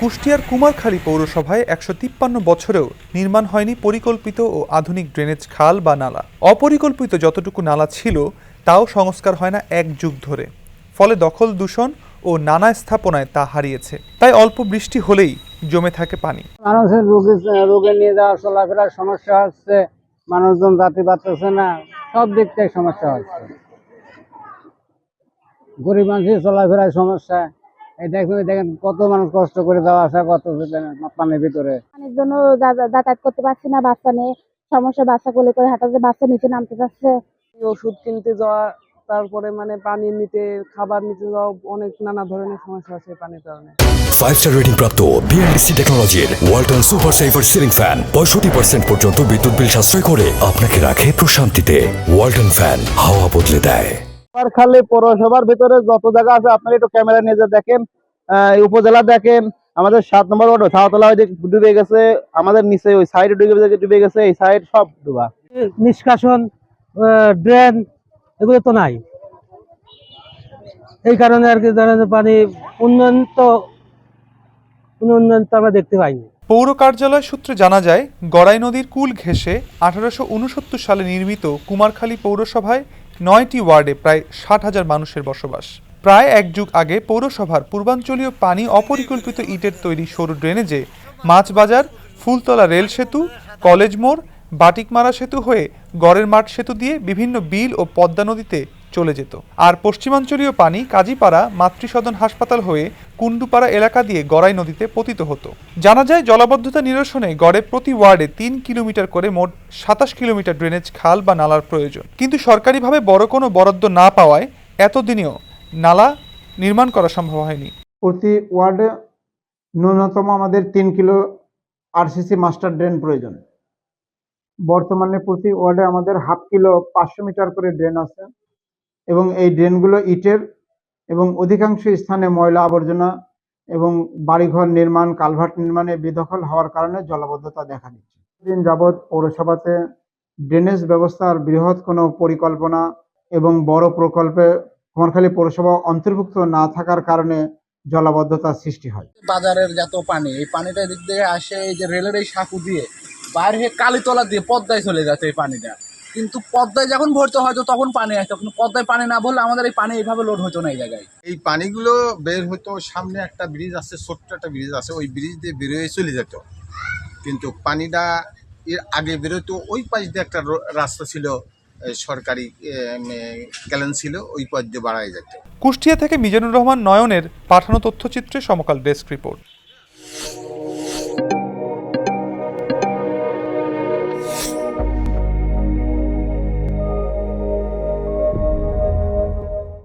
কুষ্টিয়ার কুমারখালী পৌরসভায় একশো তিপ্পান্ন বছরেও নির্মাণ হয়নি পরিকল্পিত ও আধুনিক ড্রেনেজ খাল বা নালা। অপরিকল্পিত যতটুকু নালা ছিল, তাও সংস্কার হয় না এক যুগ ধরে। ফলে দখল, দূষণ ও নানা স্থাপনায় তা হারিয়েছে। তাই অল্প বৃষ্টি হলেই জমে থাকে পানি। মানুষের রোগে রোগে নিয়ে যাওয়া, চলাফেরার সমস্যা হচ্ছে, মানুষজন যাতে পারতেছে না, সব দিক থেকে সমস্যা হচ্ছে। গরিব মানুষের চলাফেরায় সমস্যা। এই দেখেন কত মানুষ কষ্ট করে যাওয়া আসা কত পানির ভিতরে। পানির জন্য যাতায়াত করতে পারছি না বাচ্চা নিয়ে সমস্যা বাচ্চা কোলে করে হাঁটাতে বাচ্চা নিচে নামতে চাচ্ছে ওষুধ কিনতে যাওয়া তারপরে মানে পানি নিতে খাবার নিতে যাওয়া অনেক নানা ধরনের সমস্যা আছে পানির কারণে। ফাইভ স্টার রেটিং প্রাপ্ত বিএলডিসি টেকনোলজির Walton super saver ceiling fan পঁয়ষট্টি পার্সেন্ট পর্যন্ত বিদ্যুৎ বিল সাশ্রয় করে আপনাকে রাখে প্রশান্তিতে। ওয়ালটন ফ্যান হাওয়া বদলে দেয়। খালি পৌরসভার ভিতরে যত জায়গা আছে আপনারা একটু ক্যামেরা নিয়ে যা দেখেন এই উপজেলা দেখেন আমাদের সাত নম্বর ওয়ার্ড ছাওতলা ডুবে গেছে আমাদের নিচে ওই সাইড ডুবে ডুবে গেছে এই সাইড সব ডুবা। নিষ্কাশন ড্রেন এগুলো তো নাই। এই কারণে আর কি ধরেন যে পানি উন্নয়ন তো উন্নয়ন তো আমরা দেখতে পাইনি। পৌর কার্যালয় সূত্রে জানা যায় গড়াই নদীর কুল ঘেঁষে আঠারোশো উনসত্তর সালে নির্মিত কুমারখালী পৌরসভায় নয়টি ওয়ার্ডে প্রায় ষাট হাজার মানুষের বসবাস। প্রায় এক যুগ আগে পৌরসভার পূর্বাঞ্চলীয় পানি অপরিকল্পিত ইটের তৈরি সরু ড্রেনেজে মাছ বাজার ফুলতলা রেল সেতু, কলেজ মোড়, বাটিকমারা সেতু হয়ে গড়ের মাঠ সেতু দিয়ে বিভিন্ন বিল ও পদ্মা নদীতে চলে যেত। আর পশ্চিমাঞ্চলীয় পানি কাজীপাড়া মাতৃসদন হাসপাতাল হয়ে কুন্ডুপাড়া এলাকা দিয়ে গড়াই নদীতে পতিত হতো। জানা যায়, জলাবদ্ধতা নিরসনে গড়ে প্রতি ওয়ার্ডে তিন কিলোমিটার করে মোট সাতাশ কিলোমিটার ড্রেনেজ, খাল বা নালার প্রয়োজন। কিন্তু সরকারিভাবে বড় কোনো বরাদ্দ না পাওয়ায় এতদিনেও নালা নির্মাণ করা সম্ভব হয়নি। প্রতি ওয়ার্ডে ন্যূনতম আমাদের তিন কিলো আরসিসি মাস্টার ড্রেন প্রয়োজন। বর্তমানে প্রতি ওয়ার্ডে আমাদের হাফ কিলো পাঁচশো মিটার করে ড্রেন আছে। এবং এই ড্রেনগুলো ইটের এবং অধিকাংশ স্থানে ময়লা আবর্জনা এবং বাড়িঘর নির্মাণ, কালভার্ট নির্মাণে বেদখল হওয়ার কারণে জলাবদ্ধতা দেখা দিচ্ছে। দিন যাবৎ পৌরসভাতে ড্রেনেজ ব্যবস্থার বৃহৎ কোনো পরিকল্পনা এবং বড় প্রকল্পে কুমারখালী পৌরসভা অন্তর্ভুক্ত না থাকার কারণে জলাবদ্ধতার সৃষ্টি হয়। বাজারের যত পানি, এই পানিটা এদিক দিয়ে আসে এই যে রেলের এই সাঁকু দিয়ে, বাইরে কালীতলা দিয়ে পদ্মায় চলে যাচ্ছে এই পানিটা। কিন্তু পদ্মায় যখন ভরতে হয়তো তখন পানি আসতো কিন্তু পদ্মায় পানি না ভরলে আমাদের এই পানি এইভাবে লোড হতো না এই জায়গায়। এই পানিগুলো বের হতো সামনে একটা ব্রিজ আছে ছোট্ট একটা ব্রিজ আছে ওই ব্রিজ দিয়ে বেরোয় চলে যেত। কিন্তু পানিটা এর আগে বেরোতো ওই পাশ দিয়ে একটা রাস্তা ছিল সরকারি ক্যালেন ছিল ওই পথ দিয়ে বাড়ায় যেত। কুষ্টিয়া থেকে মিজানুর রহমান নয়নের পাঠানো তথ্যচিত্রে সমকাল ডেস্ক রিপোর্ট।